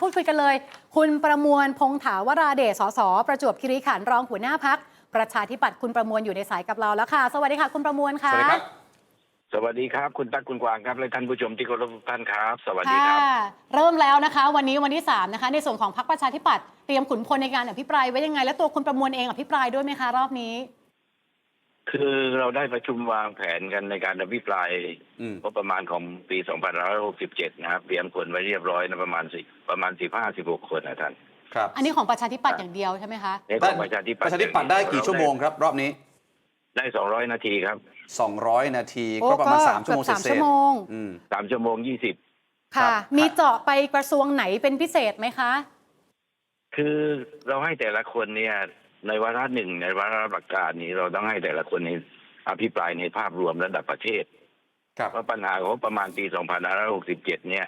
พูดคุยกันเลย คุณประมวลพงถาวราเดชสสประจวบคีรีขันธ์รองหัวหน้าพักประชาธิปัตย์คุณประมวลอยู่ในสายกับเราแล้วค่ะ สวัสดีค่ะ คุณประมวลสค่ะวัสดีครับสวัสดีครับ คุณตั๊กคุณกวางครับและท่านผู้ชมที่เคารพทุกท่านครับ สวัสดีครับค่ะเริ่มแล้วนะคะ วันนี้วันที่3นะคะในส่วนของพรรคประชาธิปัตย์เตรียมขุนพลในการอภิปรายไว้ยังไง และตัวคุณประมวลเองอภิปรายด้วยไหมคะรอบนี้ คือเราได้ประชุมวางแผนกันในการอภิปรายอืม งบประมาณของปี 2567 นะครับเตรียมคนไว้เรียบร้อยนะประมาณสิประมาณ 15-16 คนนะท่านครับอันนี้ของประชาธิปัตย์อย่างเดียวใช่ไหมคะ ในของประชาธิปัตปย์ระชาธิปัตย์ได้กี่ชั่วโมงครับ รอบนี้ ได้ 200 นาทีครับ 200 นาทีโอ้ก็ประมาณก็3ชั่วโมงเกือบสามเศชั่ษวโมง ๆอืม 3 ชั่วโมง 20ครัค่ะบมีเจาะไปกระทรวงไหนเป็นพิเศษไหมคะ คือเราให้แต่ละคนเนี่ย ในวาระหนึ่งในวาระประกาศนี้เราต้องให้แต่ละคนในอภิปรายในภาพรวมระดับประเทศครับว่าปัญหาของงบประมาณปี 2567 เนี่ย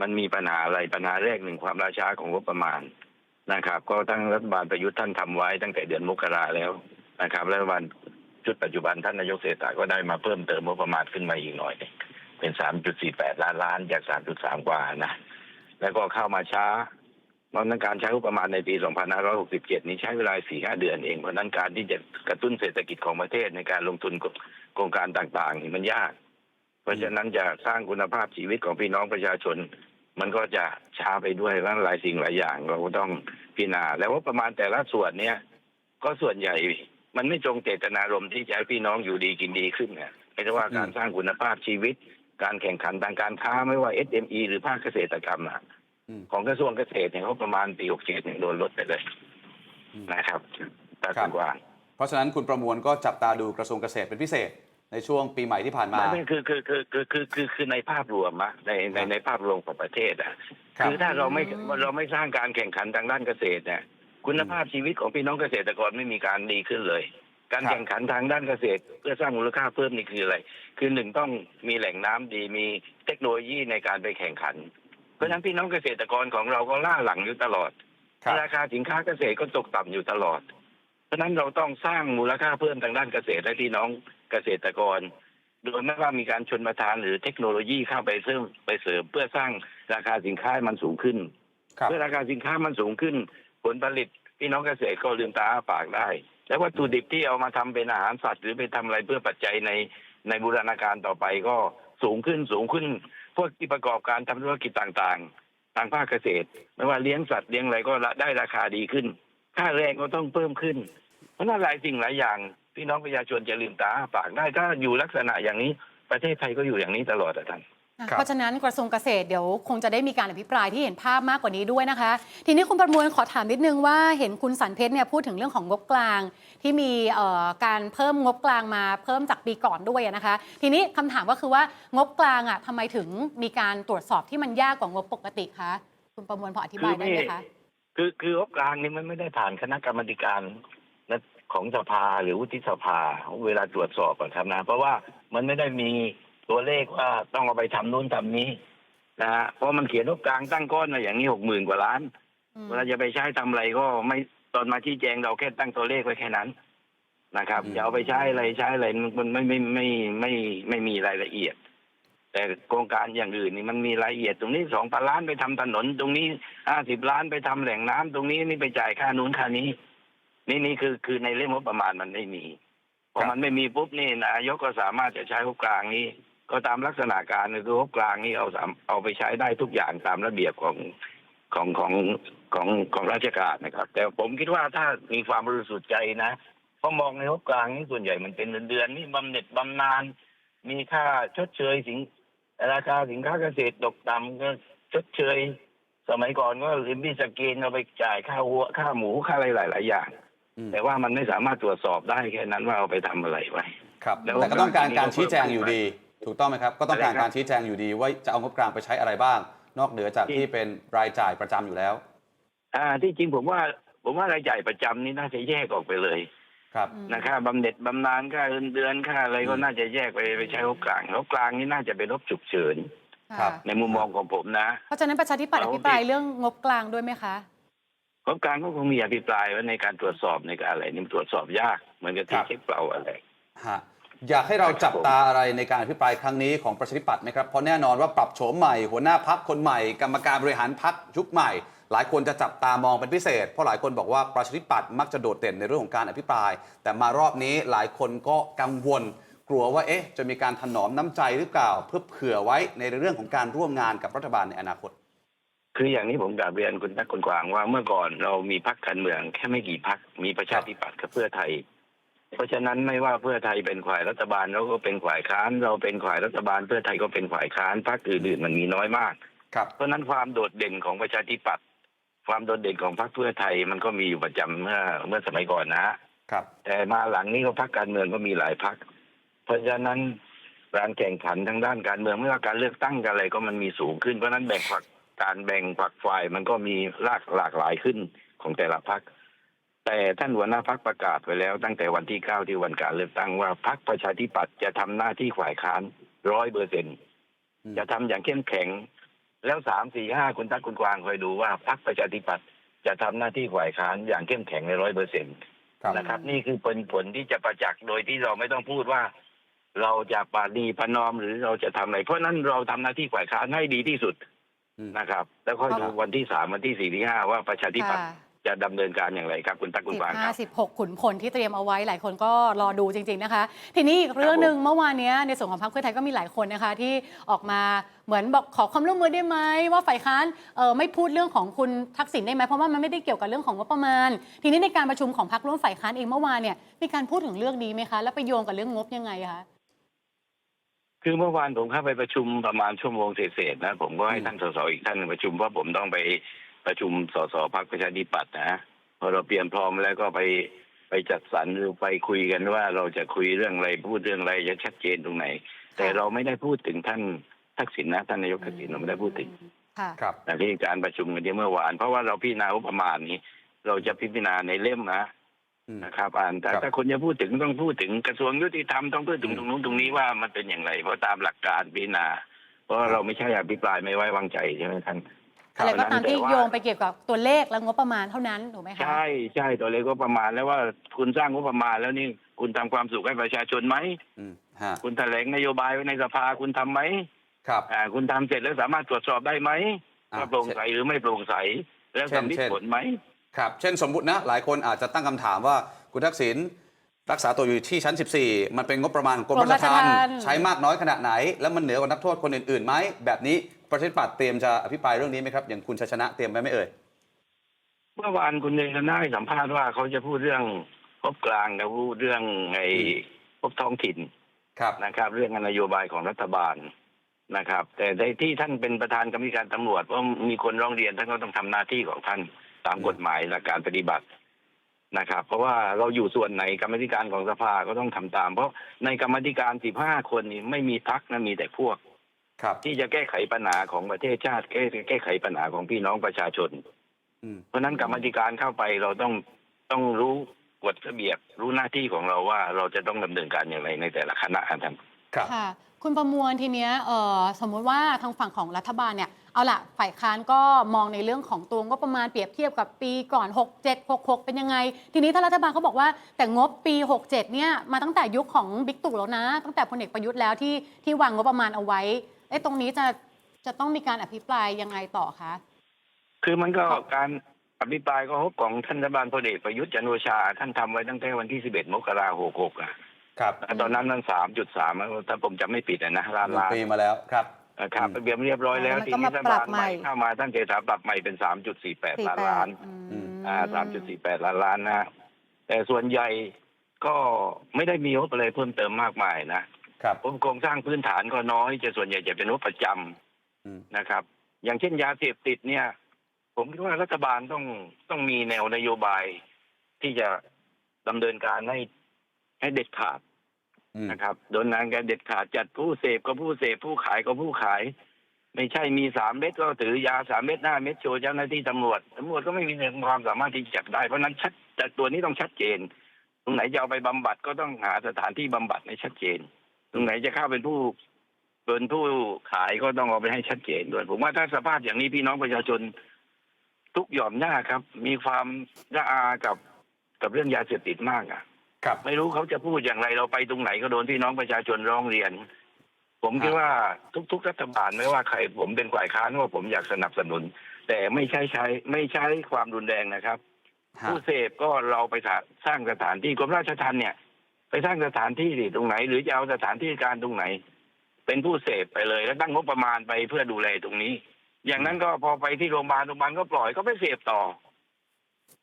มันมีปัญหาอะไรปัญหาแรกหนึ่งความล่าช้าของงบประมาณนะครับ ก็ทั้งรัฐบาลประยุทธ์ท่านทำไว้ตั้งแต่เดือนมกราแล้วนะครับรัฐบาลชุดปัจจุบันท่านนายกเศรษฐาก็ได้มาเพิ่มเติมงบประมาณขึ้นมาอีกหน่อยหนึ่งเป็น 3.48 ล้านล้านจาก 3.3 กว่านะแล้วก็เข้ามาช้า เพราะนั้นการใช้งบประมาณในปี 2567 นี้ใช้เวลา 4-5 เดือนเอง เพราะนั้นการที่จะกระตุ้นเศรษฐกิจของประเทศในการลงทุนโครงการต่างๆนี่มันยาก เพราะฉะนั้นจะสร้างคุณภาพชีวิตของพี่น้องประชาชน มันก็จะช้าไปด้วยและหลายสิ่งหลายอย่างเราก็ต้องพิจารณา แล้วว่าประมาณแต่ละส่วนเนี่ย ก็ส่วนใหญ่ มันไม่ตรงเจตนารมณ์ที่จะให้พี่น้องอยู่ดีกินดีขึ้นเนี่ยไม่ใช่ว่าการสร้างคุณภาพชีวิต การแข่งขันทางการค้าไม่ว่า SME หรือภาคเกษตรกรรมอะ ของกระทรวงเกษตรเนี่ยเขาประมาณปี67เนี่ยโดนลดไปเลยอืมนะครับตาครัคุบณกวางเพราะฉะนั้นคุณประมวลก็จับตาดูกระทรวงเกษตรเป็นพิเศษในช่วงปีใหม่ที่ผ่านมาไม่ไม่คือคือคือคือคือคือคือในภาพรวมอะในในในภาพรวมของประเทศอะครับคือถ้าเราไม่อืมเราไม่สร้างการแข่งขันทางด้านเกษตรเนี่ยคุณภาพชีวิตของพี่น้องเกษตรกรไม่มีการดีขึ้นเลย การครับแข่งขันทางด้านเกษตร เพื่อสร้างมูลค่าเพิ่มนี่คืออะไร คือหนึ่งต้องมีแหล่งน้ำดีมีเทคโนโลยีในการไปแข่งขัน เพราะฉะนั้นพี่น้องเกษตรกรของเราก็ล่าหลังอยู่ตลอดครับราคาสินค้าเกษตรก็ตกต่ำอยู่ตลอด เพราะฉะนั้นเราต้องสร้างมูลค่าเพิ่มทางด้านเกษตรให้พี่น้องเกษตรกร โดยไม่ว่ามีการชนประทานหรือเทคโนโลยีเข้าไปเสริมไปเสริมเพื่อสร้างราคาสินค้าให้มันสูงขึ้นครับเมื่อราคาสินค้ามันสูงขึ้น ผลผลิตพี่น้องเกษตรก็ลืมตาอ้าปากได้ แล้ววัตถุดิบที่เอามาทำเป็นอาหารสัตว์ หรือไปทำอะไรเพื่อปัจจัยในในบูรณาการต่อไปก็สูงขึ้นสูงขึ้น พวกที่ประกอบการทำธุรกิจต่างๆ ทางภาคเกษตร ไม่ว่าเลี้ยงสัตว์เลี้ยงอะไรก็ได้ราคาดีขึ้น ค่าแรงก็ต้องเพิ่มขึ้น เพราะนั้นหลายสิ่งหลายอย่าง พี่น้องประชาชนจะลืมตาปากได้ถ้าอยู่ลักษณะอย่างนี้ประเทศไทยก็อยู่อย่างนี้ตลอดอะท่าน เพราะฉะนั้นกระทรวงเกษตรเดี๋ยวคงจะได้มีการอภิปรายที่เห็นภาพมากกว่านี้ด้วยนะคะ ทีนี้คุณประมวลขอถามนิดนึงว่าเห็นคุณสันเพชรเนี่ยพูดถึงเรื่องของงบกลาง ที่มีเอ่อการเพิ่มงบกลางมาเพิ่มจากปีก่อนด้วยนะคะ ทีนี้คำถามก็คือว่างบกลางอะทำไมถึงมีการตรวจสอบที่มันยากกว่างบปกติคะคุณประมวลพออธิบายได้ไหมคะคือคืองบกลางนี่มันไม่ได้ผ่านคณะกรรมการนะของสภาหรือวุฒิสภาเวลาตรวจสอบอะครับนะเพราะว่ามันไม่ได้มี ตัวเลขว่าต้องเอาไปทำนู่นทำนี้นะฮะเพราะมันเขียนงบกลางตั้งก้อนมาอย่างนี้หกหมื่นกว่าล้านอืมเวลาจะไปใช้ทำอะไรก็ไม่ตอนมาที่แจงเราแค่ตั้งตัวเลขไว้แค่นั้นนะครับอืมจะเอาไปใช้อะไรใช้อะไรมันไม่ไม่ไม่ไม่ไม่ไม่มีรายละเอียด แต่โครงการอย่างอื่นนี่มันมีรายละเอียดตรงนี้สองพันล้านไปทำถนน ตรงนี้ห้าสิบล้านไปทำแหล่งน้ำตรงนี้นี่ไปจ่ายค่านู้นค่านี้ นี่นี่คือคือในเรื่องงบประมาณมันไม่มีพอครับมันไม่มีปุ๊บนี่นายกก็สามารถจะใช้งบกลางนี้ ก็ตามลักษณะการคืองบกลางนี่เอาสามเอาไปใช้ได้ทุกอย่างตามระเบียบของของของของของราชการนะครับ แต่ผมคิดว่าถ้ามีความบริสุทธิ์ใจนะเพราะมองในงบกลางนี่ส่วนใหญ่มันเป็นเดือนๆนี่บำเหน็จบำนาญมีค่าชดเชยสินราคาสินค้าเกษตรตกต่ำก็ชดเชย สมัยก่อนก็ลิมบี้สกรีนเอาไปจ่ายค่าวัวค่าหมูค่าอะไรหลายๆอย่างอืมแต่ว่ามันไม่สามารถตรวจสอบได้แค่นั้นว่าเอาไปทำอะไรไว้ครับแล้วแต่ก็ต้องการการชี้แจงก็เพิ่มอยู่ดี ถูกต้องไหมครับ ก็ต้องการอะไรครับการชี้แจงอยู่ดีว่าจะเอางบกลางไปใช้อะไรบ้าง นอกเหนือจากที่เป็นรายจ่ายประจำอยู่แล้ว อ่า ที่จริงผมว่า ผมว่ารายจ่ายประจำนี่น่าจะแยกออกไปเลยครับอืมนะครับบำเหน็จบำนาญค่าเงินเดือนค่าอะไรก็อืมน่าจะแยกไปไปใช้งบกลางงบกลางนี่น่าจะเป็นงบฉุกเฉินครับค่ะในมุมมองของผมนะ เพราะฉะนั้นประชาธิปัตย์อเอาภิปรายเรื่องงบกลางด้วยไหมคะงบกลางก็คงมีอภิปรายไว้ในการตรวจสอบในการอะไรนี่มันตรวจสอบยากเหมือนกับครัที่บเช็คเปล่าอะไรฮะ อยากให้เราจับตาอะไรในการอภิปรายครั้งนี้ของประชาธิปัตย์ไหมครับ เพราะแน่นอนว่าปรับโฉมใหม่ หัวหน้าพักคนใหม่ กรรมการบริหารพักยุคใหม่ หลายคนจะจับตามองเป็นพิเศษ เพราะหลายคนบอกว่าประชาธิปัตย์มักจะโดดเด่นในเรื่องของการอภิปราย แต่มารอบนี้หลายคนก็กังวล กลัวว่าเอ๊ะ จะมีการถนอมน้ำใจหรือเปล่า เพื่อเผื่อไว้ในเรื่องของการร่วมงานกับรัฐบาลในอนาคต คืออย่างนี้ผมกราบเรียนคุณนักคุณกวางว่าเมื่อก่อนเรามีพักการเมืองแค่ไม่กี่พักมีประชาธิปัตย์กับเพื่อไทย เพราะฉะนั้นไม่ว่าเพื่อไทยเป็นฝ่ายรัฐบาลเราก็เป็นฝ่ายค้าน เราเป็นฝ่ายรัฐบาล เพื่อไทยก็เป็นฝ่ายค้านพรรคอื่นๆมันมีน้อยมาก ครับเพราะฉะนั้นความโดดเด่นของประชาธิปัตย์ความโดดเด่นของพรรคเพื่อไทยมันก็มีอยู่ประจำเมื่อเมื่อสมัยก่อนนะครับ แต่มาหลังนี้ก็พรรคการเมืองก็มีหลายพรรคเพราะฉะนั้นการแข่งขันทางด้านการเมืองไม่ว่าการเลือกตั้งกันอะไรก็มันมีสูงขึ้นเพราะฉะนั้นแบ่งฝักการแบ่งฝักฝ่ายมันก็มีหลากหลากหลายขึ้นของแต่ละพรรค แต่ท่านหัวหน้าพรรคประกาศไว้แล้วตั้งแต่วันที่เก้าที่วันการเลือกตั้งว่าพรรคประชาธิปัตย์จะทำหน้าที่ฝ่ายค้านร้อยเปอร์เซ็นจะทำอย่างเข้มแข็ง แล้วสามสี่ห้าคุณตั๊กคุณกวางคอยดูว่าพรรคประชาธิปัตย์จะทำหน้าที่ฝ่ายค้านอย่างเข้มแข็งในร้อยเปอร์เซ็นต์ครับนะครับ นี่คือเป็นผลที่จะประจักษ์โดยที่เราไม่ต้องพูดว่า เราจะปาดีประนอมหรือเราจะทำอะไร เพราะนั้นเราทำหน้าที่ฝ่ายค้านให้ดีที่สุดอืมนะครับ แล้วค่อยดูวันที่สามวันที่สี่ที่ห้าว่าประชาธิปัตย์ค่ะ จะดำเนินการอย่างไรครับคุณตั๊กคุณสิบกวางคห้ารับสิบหกขุนพลที่เตรียมเอาไว้หลายคนก็รอดูจริง ๆ นะคะ ทีนี้อีกเรื่องหนึ่งเมื่อวานเนี้ยในส่วนของพรรคเพื่อไทยก็มีหลายคนนะคะที่ออกมาเหมือนบอกขอความร่วมมือได้ไหมว่าฝ่ายค้านเออไม่พูดเรื่องของคุณทักษิณได้ไหมเพราะว่ามันไม่ได้เกี่ยวกับเรื่องของงบประมาณ ทีนี้ในการประชุมของพรรคร่วมฝ่ายค้านเองเมื่อวานเนี่ยมีการพูดถึงเรื่องนี้ไหมคะแล้วไปโยงกับเรื่องงบยังไงคะคือเมื่อวานผมเข้าไปประชุมประมาณชั่วโมงเศษๆนะผมก็ให้ท่านสสอีกท่านหนึ่งประชุมเพราะผมต้องไป ประชุมสสพรรคประชาธิปัตย์นะพอเราเตรียมพร้อมแล้วก็ไปไปจัดสรรหรือไปคุยกันว่าเราจะคุยเรื่องอะไรพูดเรื่องอะไรจะชัดเจนตรงไหน แต่เราไม่ได้พูดถึงท่านทักษิณนะท่านนายกทักษิณเราไม่ได้พูดถึงค่ะครับแต่ที่การประชุมกันที่เมื่อวาน เพราะว่าเราพิจารณางบประมาณนี้ เราจะพิจารณาในเล่มนะอืมนะครับ อ่านแต่ครับถ้าคนจะพูดถึงต้องพูดถึงกระทรวงยุติธรรมต้องพูดถึงตรงนู้นตรงนี้ว่ามันเป็นอย่างไรเพราะตามหลักการพิจารณาเพราะว่าเราไม่ใช่อภิปรายไม่ไว้วางใจใช่ไหมท่าน อะไรก็ตามที่แต่ว่าโยงไปเกี่ยวกับตัวเลขและงบประมาณเท่านั้นถูกไหมคะใช่ใช่ตัวเลขก็ประมาณแล้วว่าคุณสร้างงบประมาณแล้วนี่คุณทำความสุขให้ประชาชนไหมอืมฮะคุณแถลงนโยบายไว้ในสภาคุณทำไหมครับอ่าคุณทำเสร็จแล้วสามารถตรวจสอบได้ไหมอ่าว่าโปร่งใสหรือไม่โปร่งใส แล้วเช่นสำลิดเช่นผลไหมครับ เช่นสมมุตินะ หลายคนอาจจะตั้งคำถามว่าคุณทักษิณ รักษาตัวอยู่ที่ชั้น 14 มันเป็นงบประมาณของกรมกรมราชทัณฑ์ราชทัณฑ์ใช้มากน้อยขนาดไหน แล้วมันเหนือกว่านักโทษคนอื่นๆไหมแบบนี้ประชาธิปัตย์เตรียมจะอภิปรายเรื่องนี้ไหมครับ อย่างคุณชัยชนะเตรียมไว้ไหมเอ่ยเมื่อวานคุณเดชนาให้สัมภาษณ์ว่าเขาจะพูดเรื่องงบกลางกับพูดเรื่องไอ้งบท้องถิ่นครับนะครับ เรื่องนโยบายของรัฐบาลนะครับ แต่ในที่ท่านเป็นประธานกรรมการตำรวจว่ามีคนร้องเรียนท่านก็ต้องทำหน้าที่ของท่านตามกฎหมายและการปฏิบัติ นะครับ เพราะว่าเราอยู่ส่วนไหนกรรมาธิการของสภาก็ต้องทำตาม เพราะในกรรมาธิการ15คนนี้ไม่มีพักนะมีแต่พวก ครับ ที่จะแก้ไขปัญหาของประเทศชาติแก้แก้ไขปัญหาของพี่น้องประชาชนอืมเพราะฉะนั้นกรรมาธิการเข้าไปเราต้องต้องรู้กฎระเบียบรู้หน้าที่ของเราว่าเราจะต้องดำเนินการอย่างไรในแต่ละคณะครับท่านครับค่ะ คุณประมวลทีเนี้ยเอ่อสมมุติว่าทางฝั่งของรัฐบาลเนี่ย เอาละฝ่ายค้านก็มองในเรื่องของตัวงบประมาณเปรียบเทียบกับปีก่อน 67 66 เป็นยังไง ทีนี้ถ้ารัฐบาลเขาบอกว่าแต่งบปี 67 เนี่ยมาตั้งแต่ยุคของบิ๊กตู่แล้วนะ ตั้งแต่พลเอกประยุทธ์แล้วที่ที่วางงบประมาณเอาไว้ไอ้ตรงนี้จะจะต้องมีการอภิปรายยังไงต่อคะ คือมันก็การอภิปรายก็พบของท่านรัฐบาลพลเอกประยุทธ์จันทร์โอชา ท่านทำไว้ตั้งแต่วันที่ 11 มกราคม66อะครับ ตอนนั้นมัน3.3 ถ้าผมจำไม่ผิดอะนะล้านหนึ่งล้านปีมาแล้วครับนะ ครับอืมเรียบเรียบร้อยแล้วแล้วมันทีก็นี้มารัฐปรับาบลใหใหม่ม่เข้ามาท่านเจษาปรับใหม่เป็น3.48ล้านล้านอืมอ่า3.48ล้านล้านนะแต่ส่วนใหญ่ก็ไม่ได้มีงบอะไรเพิ่มเติมมากมายนะครับผมโครงสร้างพื้นฐานก็น้อยจะส่วนใหญ่จะเป็นงบประจำอืมนะครับ อย่างเช่นยาเสพติดเนี่ย ผมคิดว่ารัฐบาลต้องต้องมีแนวนโยบายที่จะดำเนินการให้ให้เด็ดขาดอืม นะครับโดนนานการเด็ดขาดจัดผู้เสพก็ผู้เสพผู้ขายก็ผู้ขาย ไม่ใช่มีสามเม็ดก็ถือยาสามเม็ดหน้าเม็ดโชว์เจ้าหน้าที่ตำรวจตำรวจก็ไม่มีความสามารถที่จับได้เพราะนั้นชัดแต่ตัวนี้ต้องชัดเจน ตรงไหนจะเอาไปบำบัดก็ต้องหาสถานที่บำบัดให้ชัดเจน ตรงไหนจะเข้าเป็นผู้เป็นผู้ขายก็ต้องเอาไปให้ชัดเจนด้วยผมว่าถ้าสภาพอย่างนี้พี่น้องประชาชนทุกหย่อมหน้าครับ มีความระอากับกับเรื่องยาเสพติดมากอะ ครับไม่รู้เขาจะพูดอย่างไรเราไปตรงไหนก็โดนพี่น้องประชาชนร้องเรียน ผมคิดว่าทุก ๆ รัฐบาลไม่ว่าใครผมเป็นฝ่ายค้านว่าผมอยากสนับสนุน แต่ไม่ใช่ใช้ไม่ใช้ความรุนแรงนะครับฮะผู้เสพก็เราไปสร้างสถานที่กรมราชทัณฑ์เนี่ย ไปสร้างสถานที่ดิตรงไหน หรือจะเอาสถานที่การตรงไหน เป็นผู้เสพไปเลย แล้วตั้งงบประมาณไปเพื่อดูแลตรงนี้ อย่างนั้นก็พอไปที่โรงพยาบาลโรงพยาบาลก็ปล่อยก็ไปเสพต่อ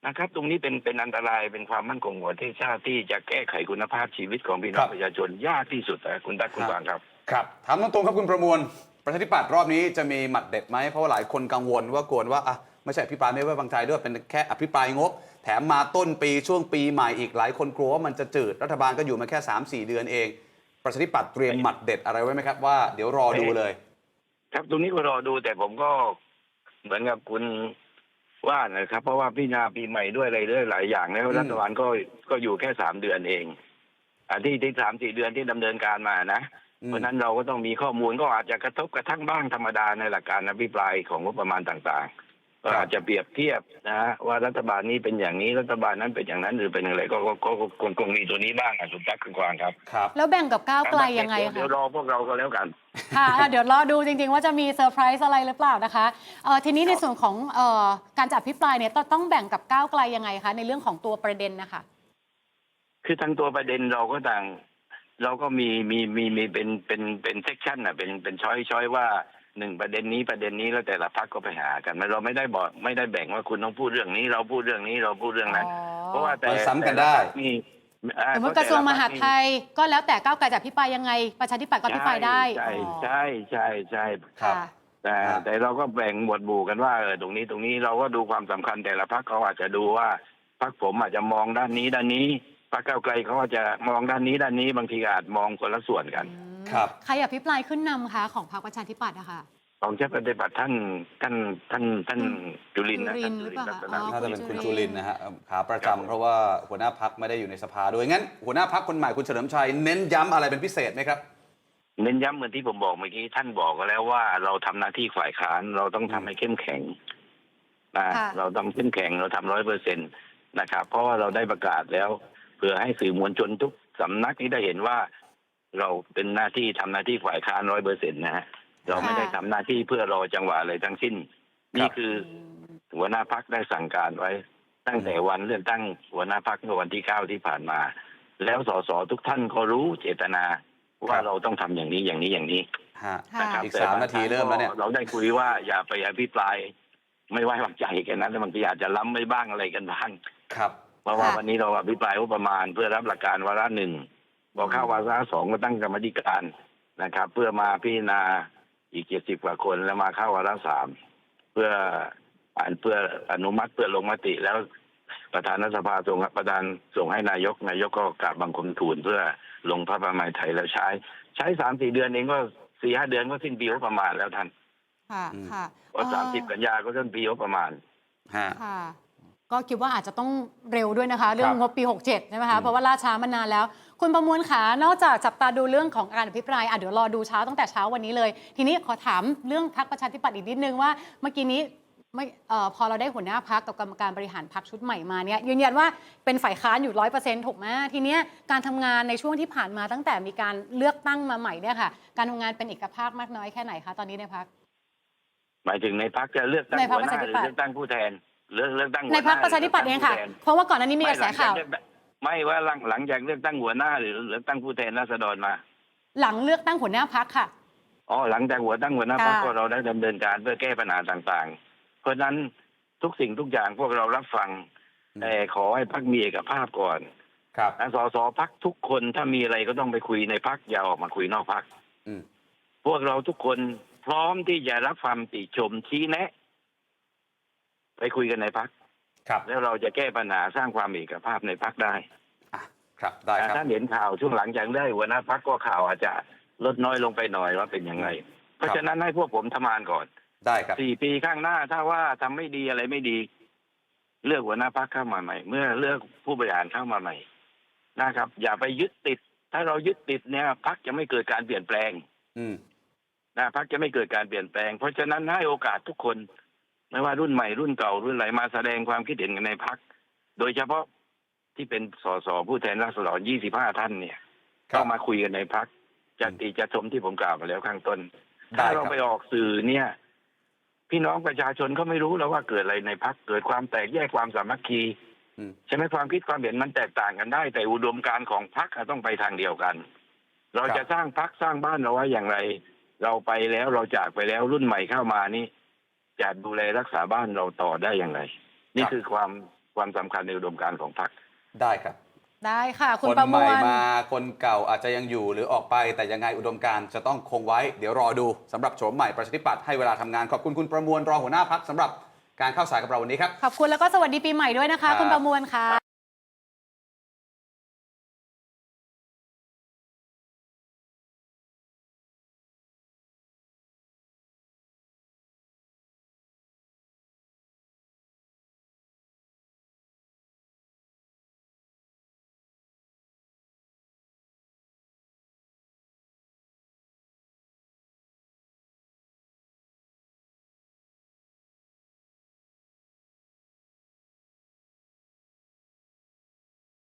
นะครับ ตรงนี้เป็นเป็นอันตรายเป็นความมั่นคงของประเทศชาติที่จะแก้ไขคุณภาพชีวิตของพี่น้องประชาชนยากที่สุดนะคุณตั๊กคุณวางครับ ครับถามตรงๆครับคุณประมวล ประชาธิปัตย์รอบนี้จะมีหมัดเด็ดไหมเพราะว่าหลายคนกังวลว่ากลัวว่าอะไม่ใช่อภิปรายไม่ไว้วางใจด้วยเป็นแค่อภิปรายงบ แถมมาต้นปีช่วงปีใหม่อีกหลายคนกลัวว่ามันจะจืดรัฐบาลก็อยู่มาแค่ 3-4 เดือนเอง ประชาธิปัตย์เตรียมหมัดเด็ดอะไรไว้ไหมครับว่าเดี๋ยวรอดูเลย ครับตรงนี้ก็รอดูแต่ผมก็เหมือนกับคุณ ว่านะครับ เพราะว่าพี่นาปีใหม่ด้วยอะไรด้วยหลายอย่างแล้วอืมรัฐบาลก็ก็อยู่แค่สามเดือนเองอันที่ที่สามสี่เดือนที่ดำเนินการมานะอืมเพราะฉะนั้นเราก็ต้องมีข้อมูลก็อาจจะกระทบกระทั่งบ้างธรรมดาในหลักการอภิปรายของงบประมาณต่างๆ ก็อาจจะเปรียบเทียบนะฮะว่ารัฐบาลนี้เป็นอย่างนี้รัฐบาลนั้นเป็นอย่างนั้นหรือเป็นอย่างไรก็ก็ก็ก็คงคงมีตัวนี้บ้างอะคุณตั๊กคุณกวางครับครับ แล้วแบ่งกับก้าวไกลยังไงเดี๋วคะเดี๋ยวรอพวกเราก็แล้วกัน ค่ะอะ เดี๋ยวรอดูจริง ๆ ว่าจะมีเซอร์ไพรส์อะไรหรือเปล่านะคะเอ่อทีนี้ในส่วนของเอ่อการจัดพิปรายเนี่ยต้องต้องแบ่งกับก้าวไกลยังไงคะในเรื่องของตัวประเด็นนะคะ คือทั้งตัวประเด็นเราก็ต่าง เราก็มีมีมีมีเป็นเป็นเป็นเซกชันอะเป็นเป็นช้อยช้อยว่า หนึ่งประเด็นนี้ประเด็นนี้แล้วแต่ละพักก็ไปหากันเราไม่ได้บอกไม่ได้แบ่งว่าคุณต้องพูดเรื่องนี้ เราพูดเรื่องนี้เราพูดเรื่องนั้นอ๋อเพราะว่าแต่มันซ้ำกันได้แต่ละพรรคมีอ่าสมมติกระทรวงมหาดไทยก็แล้วแต่ก้าวไกลจะพิปรายยังไง ประชาธิปัตย์ก็พิปรายได้ใช่อ๋อใช่ใช่ใช่ครับค่ะแต่ครับแต่เราก็แบ่งหมวดหมู่กันว่าเออตรงนี้ตรงนี้เราก็ดูความสำคัญแต่ละพักเขาอาจจะดูว่าพักผมอาจจะมองด้านนี้ด้านนี้พักเก้าวไกลเขาอาจจะมองด้านนี้ด้านนี้บางทีอาจมองคนละส่วนกัน ครับ ใครอภิปรายขึ้นนำคะของพรรคประชาธิปัตย์อะค่ะของเจ้าปฏิบัติท่านท่านท่านท่านจุลินทร์นะจุลิท่านนทร์จุหรือลินเปทล่าร์รัตนอ๋อ น่าจะเป็นคุคุณณจุจุลิลินนทร์นะฮะขาประจำครับผมเพราะว่าหัวหน้าพักไม่ได้อยู่ในสภาด้วยงั้น หัวหน้าพักคนใหม่คุณเฉลิมชัยเน้นย้ำอะไรเป็นพิเศษไหมครับ เน้นย้ำเหมือนที่ผมบอกเมื่อกี้ท่านบอกก็แล้วว่าเราทำหน้าที่ฝ่ายค้านเราต้องทำให้เข้มแข็งนะค่ะ เราต้องเข้มแข็งเราทำร้อยเปอร์เซ็นต์นะครับ เพราะว่าเราได้ประกาศแล้ว เพื่อให้สื่อมวลชนทุกสำนักนี้ได้เห็นว่า เราเป็นหน้าที่ทำหน้าที่ฝ่ายค้านร้อยเปอร์เซ็นต์นะฮะเราไม่ได้ทำหน้าที่เพื่อรอจังหวะอะไรทั้งสิ้น นี่คือหัวหน้าพักได้สั่งการไว้ ตั้งแต่วันเลือกตั้งหัวหน้าพักเมื่อวันที่เก้าที่ผ่านมา แล้วสสทุกท่านก็รู้เจตนาครัว่าบเราต้องทำอย่างนี้อย่างนี้อย่างนี้ฮะค่ะนะครับอีกแต่สามบงนาทีครั้งเริ่มแล้วเนี่ยก็เราได้คุยว่าอย่าไปอภิปราย ไม่ไว้วางใจแค่นั้นแต่บางทีอาจจะล้ำไม่บ้างอะไรกันบ้างครับเพราะว่าค่ะวันนี้เราอภิปรายว่าประมาณเพื่อรับหลักการวาระหนึ่ง พอเข้าวาระสองก็ตั้งกรรมธิการนะครับ เพื่อมาพิจารณาอีกเจ็ดสิบกว่าคนแล้วมาเข้าวาระสามเพื่ออ่านเพื่ออนุมัติเพื่อลงมติแล้วประธานรัฐสภาส่งประธานส่งให้นายก นายกก็กราบบังคมทูลเพื่อลงพระประมาณไทยแล้วใช้ ใช้สามสี่เดือนเองก็สี่ห้าเดือนก็สิ้นปีงบประมาณแล้วท่านค่ะอืมค่ะว่าสามสิบเอ่อกันยาก็สิ้นปีงบประมาณฮะค่ะ ก็คิดว่าอาจจะต้องเร็วด้วยนะคะ เรื่องครับงบปี 67 ใช่ไหมอืคะมเพราะว่าล่าช้ามานานแล้ว คุณประมวลขานอกจากจับตาดูเรื่องของการอภิปรายอะเดี๋ยวรอดูเช้าตั้งแต่เช้าวันนี้เลย ทีนี้ขอถามเรื่องพักประชาธิปัตย์อีกนิดนึงว่าเมื่อกี้นี้ไม่เอ่อพอเราได้หัวหน้าพักกับกรรมการบริหารพักชุดใหม่มาเนี่ยยืนยันว่าเป็นฝ่ายค้านอยู่ร้อยเปอร์เซ็นต์ถูกไหมทีเนี้ยการทำงานในช่วงที่ผ่านมาตั้งแต่มีการเลือกตั้งมาใหม่เนี่ยค่ะ การทำงานเป็นเอกภาพมากน้อยแค่ไหนคะตอนนี้ในพักหมายถึงในพักจะเลือกตั้งในพรรหัควหประน้าชาธิหรือปัตย์เลือกตั้งผู้แทนเลือกเลือกตั้งหัวหในน้าพักประชาธิปัตย์เองค่ะหรืลืกตั้เพราะว่าก่อนหน้านี้มีกระแสข่าว ไม่หลังจากไม่ว่าหลังหลังจากเลือกตั้งหัวหน้าหรือเลือกตั้งผู้แทนราษฎรมา หลังเลือกตั้งหัวหน้าพักค่ะอ๋อหลังจากหัวตั้งหัวหน้าพรรคค่ะก็เราได้ดำเนินการเพื่อแก้ปัญหาต่างๆ เพราะฉะนั้นทุกสิ่งทุกอย่างพวกเรารับฟังอืมแต่ขอให้พักมีเอกภาพก่อน ครับนะสสพักทุกคนถ้ามีอะไรก็ต้องไปคุยในพักอย่าออกมาคุยนอกพักอืมพวกเราทุกคนพร้อมที่จะรับความติชมชี้แนะ ไปคุยกันในพัก ครับแล้วเราจะแก้ปัญหาสร้างความเอกภาพในพักได้อะครับได้ครับท่านเห็นข่าวช่วงหลังจากได้หัวหน้าพักก็ข่าวอาจจะลดน้อยลงไปหน่อยว่าเป็นยังไง เพราะฉะนั้นให้พวกผมทำงานก่อนได้ครับสี่ปีข้างหน้าถ้าว่าทำไม่ดีอะไรไม่ดี เลือกหัวหน้าพักเข้ามาใหม่ เมื่อเลือกผู้บริหารเข้ามาใหม่นะครับ อย่าไปยึดติด ถ้าเรายึดติดเนี่ยพักจะไม่เกิดการเปลี่ยนแปลง อืมนะพักจะไม่เกิดการเปลี่ยนแปลง เพราะฉะนั้นให้โอกาสทุกคน ไม่ว่ารุ่นใหม่รุ่นเก่ารุ่นไหนมาแสดงความคิดเห็นกันในพัก โดยเฉพาะที่เป็นสสผู้แทนราษฎร25 ท่านเนี่ยครับต้องมาคุยกันในพักจะติจะชมที่ผมกล่าวมาแล้วข้างต้นได้ถ้าครับเราไปออกสื่อเนี่ย พี่น้องประชาชนก็ไม่รู้แล้วว่าเกิดอะไรในพักเกิดความแตกแยกความสามัคคีอืมใช่ไหมความคิดความเห็นมันแตกต่างกันได้ แต่อุดมการณ์ของพักต้องไปทางเดียวกัน เราจะสร้างพักสร้างบ้านเราไว้อย่างไร เราไปแล้วเราจากไปแล้วรุ่นใหม่เข้ามานี่ จะดูแลรักษาบ้านเราต่อได้อย่างไร นี่คือความความสำคัญในอุดมการณ์ของพรรค ได้ครับ ได้ค่ะ คุคณนประใหมม่วลมาคนเก่าอาจจะยังอยู่หรือออกไปแต่ยังไงอุดมการณ์จะต้องคงไว้ เดี๋ยวรอดูสำหรับโฉมใหม่ประชาธิปัตย์ให้เวลาทำงานขอบคุณคุณประมวลรองหัวหน้าพักสำหรับการเข้าสายกับเราวันนี้ครับ ขอบคุณแล้วก็สวัสดีปีใหม่ด้วยนะคะครับคุณประมวลค่ะ